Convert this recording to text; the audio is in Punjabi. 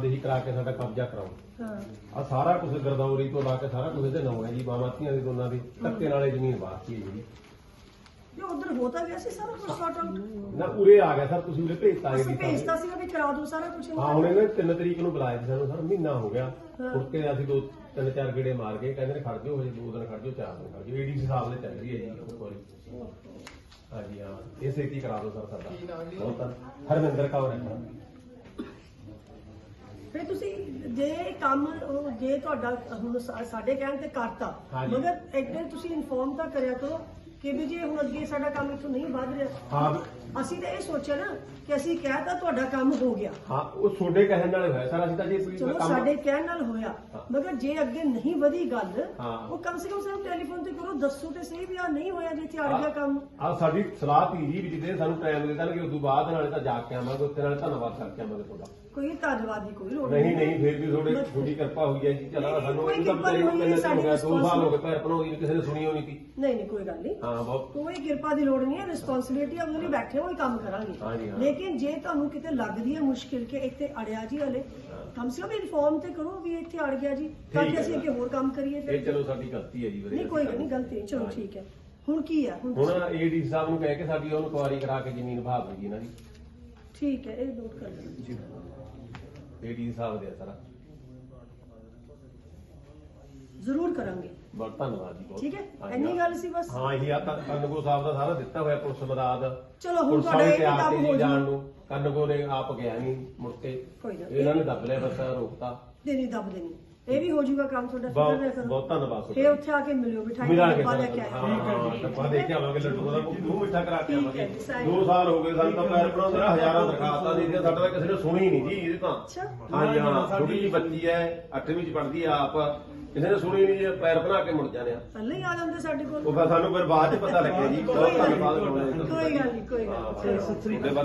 ਨਿਸ਼ਾਨਦੇਹੀ ਕਰਾ ਕੇ ਸਾਡਾ ਕਬਜ਼ਾ ਕਰਾਓ। ਹਾਂ। ਆ ਸਾਰਾ ਕੁਝ ਗਰਦੌਰੀ ਤੋਂ ਲਾ ਕੇ ਸਾਰਾ ਕੁਝ ਇਹਦੇ ਨਾਂ ਹੈ ਜੀ ਬਾਮਾਤੀਆਂ ਦੀ ਦੋਨਾਂ ਦੀ ਧੱਕੇ ਨਾਲੇ ਜ਼ਮੀਨ ਵਾਸਤੀ ਹੈ ਜੀ। ਉਧਰ ਹੋ ਤਾਂ ਗਿਆ ਸੀ ਸਾਰਾ ਕੁਝ ਸੌਟ ਆਊਟ ਨਾ ਉਰੇ ਆ ਗਿਆ ਸਰ ਤੁਸੀਂ ਉਰੇ ਭੇਜਤਾ ਅਸੀਂ ਜੀ ਭੇਜਤਾ ਸੀਗਾ ਵੀ ਕਰਾ ਦਿਓ ਸਾਰਾ ਕੁਝ ਹਾਂ ਹੁਣ ਇਹਨੇ 3 ਤਰੀਕ ਨੂੰ ਬੁਲਾਇਆ ਸੀ ਸਾਨੂੰ ਸਰ ਮਹੀਨਾ ਹੋ ਗਿਆ। ਮੁੜ ਕੇ ਅਸੀਂ ਦੋ ਤਿੰਨ ਚਾਰ ਗੇੜੇ ਮਾਰ ਕੇ ਕਹਿੰਦੇ ਨੇ ਖੜ ਜਾਓ ਹਜੇ ਦੋ ਦਿਨ ਖੜ ਜਾਓ ਚਾਰ ਦਿਨ ਖੜ ਜਾਓ। ਏਡੀਸੀ ਸਾਹਿਬ ਨੇ ਚੱਲ ਰਹੀ ਹੈ ਜੀ ਉਹ ਵਾਰੀ। ਹਾਂਜੀ ਹਾਂ। ਇਹ ਸੇਤੀ ਕਰਾ ਦਿਓ ਸਰ ਸਾਡਾ। ਬਹੁਤ ਧੰਨ- ਹਰਮਿੰਦਰ ਕੌਰ ਹੈ। ਸਰ ਫਿਰ ਤੁਸੀਂ ਜੇ ਕੰਮ ਉਹ ਜੇ ਤੁਹਾਡਾ ਹੁਣ ਸਾ- ਸਾਡੇ ਕਹਿਣ ਤੇ ਕਰਤਾ ਹਾਂਜੀ। ਮਗਰ ਇੱਕ ਤੁਸੀਂ ਇਨਫੋਰਮ ਤਾਂ ਕਰਿਆ ਕਰੋ ਕਿ ਵੀ ਜੇ ਹੁਣ ਅੱਗੇ ਸਾਡਾ ਕੰਮ ਇੱਥੋਂ ਨਹੀਂ ਵੱਧ ਰਿਹਾ। ਹਾਂ। ਅਸੀਂ ਤਾਂ ਇਹ ਸੋਚਿਆ ਨਾ ਕਿ ਅਸੀਂ ਕਹਿਤਾ ਤੁਹਾਡਾ ਕੰਮ ਹੋ ਗਿਆ। ਹਾਂ ਉਹ ਤੁਹਾਡੇ ਕਹਿਣ ਨਾਲ ਹੋਇਆ ਸਰ ਅਸੀਂ ਤਾਂ ਜੇ ਕੋਈ ਚਲੋ ਕੰਮ ਸਾਡੇ ਕਹਿਣ ਨਾਲ ਹੋਇਆ। ਹਾਂ। ਮਗਰ ਜੇ ਅੱਗੇ ਨਹੀਂ ਵਧੀ ਗੱਲ ਹਾਂ। ਉਹ ਕਮ ਸੇ ਕਮ ਸਾਨੂੰ ਟੈਲੀਫੋਨ ਤੇ ਕਰੋ ਦੱਸੋ ਤੇ ਸਹੀ ਵੀ ਆ ਨਹੀਂ ਹੋਇਆ ਜੇ ਇੱਥੇ ਅੜ ਗਿਆ ਕੰਮ। ਆ ਸਾਡੀ ਸਲਾਹ ਤੀ ਜੀ ਵੀ ਜਿੱਦੇ ਸਾਨੂੰ ਟਾਈਮ ਦੇ ਦੇਣਗੇ ਉਦੋਂ ਬਾਅਦ ਨਾਲੇ ਤਾਂ ਜਾ ਕੇ ਆਵਾਂਗੇ ਉੱਥੇ ਨਾਲੇ ਧੰਨਵਾਦ ਕਰਕੇ ਆਵਾਂਗੇ ਤੁਹਾਡਾ। ਕੋਈ ਧੰਨਵਾਦ ਦੀ ਕੋਈ ਲੋੜ ਨਹੀਂ ਨਹੀਂ। ਫਿਰ ਵੀ ਤੁਹਾਡੇ ਤੁਹਾਡੀ ਕਿਰਪਾ ਹੋਈ ਹੈ ਜੀ ਚਲਾ ਸਾਨੂੰ ਕੋਈ ਇਹ ਤਾਂ ਕਿਰਪਾ ਬਚਾਰੀ ਨੂੰ ਹੋ ਦੋ ਸਾਲ ਹੋ ਗਏ ਪੈਰ ਨੂੰ ਕਿਸੇ ਨੇ ਸੁਣੀ ਹੋਣੀ ਸੀ ਨਹੀਂ ਨਹੀਂ ਕੋਈ ਗੱਲ ਨਹੀਂ। ਹਾਂ। ਬਹੁਤ ਕੋਈ ਕਿਰਪਾ ਦੀ ਲੋੜ ਨਹੀਂ ਹੈ ਰਿਸਪੌਂਸਿਬਿਲਟੀ ਆ ਲਈ ਬੈਠੇ ਹੋਏ ਕੰਮ ਹਾਂਜੀ, ਕਰਾਂਗੇ। ਹਾਂ। ਲੇਕਿਨ ਜੇ ਤੁਹਾਨੂੰ ਕਿਤੇ ਲੱਗਦੀ ਹੈ ਮੁਸ਼ਕਿਲ ਕਿ ਇੱਥੇ ਅੜਿਆ ਜੀ ਹਲੇ ਕਮ ਸੇ ਕਮ ਇਨਫੋਰਮ ਤੇ ਕਰੋ ਵੀ ਇੱਥੇ ਅੜ ਗਿਆ ਜੀ ਤਾਂ ਠੀਕ ਕਿ ਹੈ ਅਸੀਂ। ਅੱਗੇ ਹੋਰ ਕੰਮ ਕਰੀਏ ਇਹ ਫਿਰ। ਚਲੋ ਸਾਡੀ ਗਲਤੀ ਹੈ ਜੀ ਵੀਰੇ ਨਹੀਂ ਕੋਈ ਗੱਲ ਨਹੀਂ ਗਲਤੀ ਨਹੀਂ ਚਲੋ ਠੀਕ ਹੈ। ਹੁਣ ਕੀ ਹੈ ਹੁਣ ਹੁਣ ਏਡੀ ਸਾਹਿਬ ਨੂੰ ਕਹਿ ਕੇ ਸਾਡੀ ਉਹਨੂੰ ਕੁਆਰੀ ਕਰਾ ਕੇ ਜ਼ਮੀਨ ਦਿਓ ਜੀ ਇਹਨਾਂ ਦੀ। ਠੀਕ ਹੈ ਇਹ ਨੋਟ ਕਰ ਲੈਣਾ ਏਡੀ ਸਾਹਿਬ ਦੇ ਆ ਸਾਰਾ। ਜ਼ਰੂਰ ਕਰਾਂਗੇ। ਬਹੁਤ ਧੰਨਵਾਦ ਜੀ ਬਹੁਤ। ਠੀਕ ਹੈ? ਹਾਂਜੀ, ਇੰਨੀ। ਗੱਲ ਸੀ ਬਸ। ਹਾਂ ਇਹ ਆ ਤਾਂ ਕੰਨਗੋ ਸਾਹਿਬ ਦਾ ਸਾਰਾ ਦਿੱਤਾ ਹੋਇਆ ਪੁਲਿਸ ਮਦਦ ਚਲੋ ਹੁਣ ਪੁਲਿਸ ਤੁਹਾਡਾ ਵਾਲੇ ਇਹ ਤਿਆਰ ਕੰਮ ਤੇ ਹੋ ਜੀ। ਜਾਣ ਨੂੰ। ਕੰਨਗੋ ਨੇ ਆਪ ਗਿਆ ਨਹੀਂ ਮੁੜ ਕੇ। ਕੋਈ ਨਾ ਇਹਨਾਂ ਨੇ ਦੱਬ ਲਿਆ ਬਸ ਰੋਕਤਾ। ਦੇਣੀ ਦੱਬ ਦੇਣੀ। ਇਹ ਵੀ ਹੋ ਜਾਊਗਾ ਕੰਮ ਤੁਹਾਡਾ ਬਹੁਤ ਫਿਕਰ ਨਾ ਕਰੋ ਬਹੁਤ ਧੰਨਵਾਦ ਫਿਰ ਤੁਹਾਡਾ ਉੱਥੇ ਆ ਕੇ ਮਿਲਿਓ ਬਿਠਾਈ ਮਿਲਾਂਗੇ ਡੱਬਾ ਲੈ ਕੇ ਹਾਂ ਆਇਓ ਹਾਂ ਡੱਬਾ ਦੇ ਕੇ ਆਵਾਂਗੇ ਲੱਡੂ ਦਾ ਮੂੰਹ ਮਿੱਠਾ ਕਰਾ ਕੇ ਠੀਕ ਆਵਾਂਗੇ। ਹੈ ਜੀ, ਸਾਈਂ। ਦੋ ਸਾਲ ਹੋ ਗਏ ਸਾਨੂੰ ਤਾਂ ਪੈਰ ਬਣਾਉਂਦੇ ਨੇ ਹਜ਼ਾਰਾਂ ਦਰਖਾਸਤਾਂ ਦੇ ਦਿੱਤੀਆਂ ਸਾਡਾ ਤਾਂ ਕਿਸੇ ਨੇ ਸੁਣੀ ਨਹੀਂ ਜੀ ਇਹਦੇ ਤਾਂ। ਅੱਛਾ। ਹਾਂਜੀ ਹਾਂ ਛੋਟੀ ਜੀ ਬੱਚੀ ਹੈ 8ਵੀਂ ਚ ਪੜ੍ਹਦੀ ਆ ਆਪ ਕਿਸੇ ਨੇ ਸੁਣੀ ਨਹੀਂ ਜੀ ਪੈਰ ਬਣਾ ਕੇ ਮੁੜ ਜਾਂਦੇ ਆ। ਪਹਿਲਾਂ ਹੀ ਆ ਜਾਂਦੇ ਸਾਡੇ ਕੋਲ। ਉਹ ਫਿਰ ਸਾਨੂੰ ਫਿਰ ਬਾਅਦ ਚ ਪਤਾ ਲੱਗਿਆ ਜੀ ਬਹੁਤ ਕੋਈ ਗੱਲ ਧੰਨਵਾਦ ਨਹੀਂ ਕੋਈ ਗੱਲ ਨਹੀਂ ਕੋਈ ਗੱਲ ਨਹੀਂ। ਹਾਂ,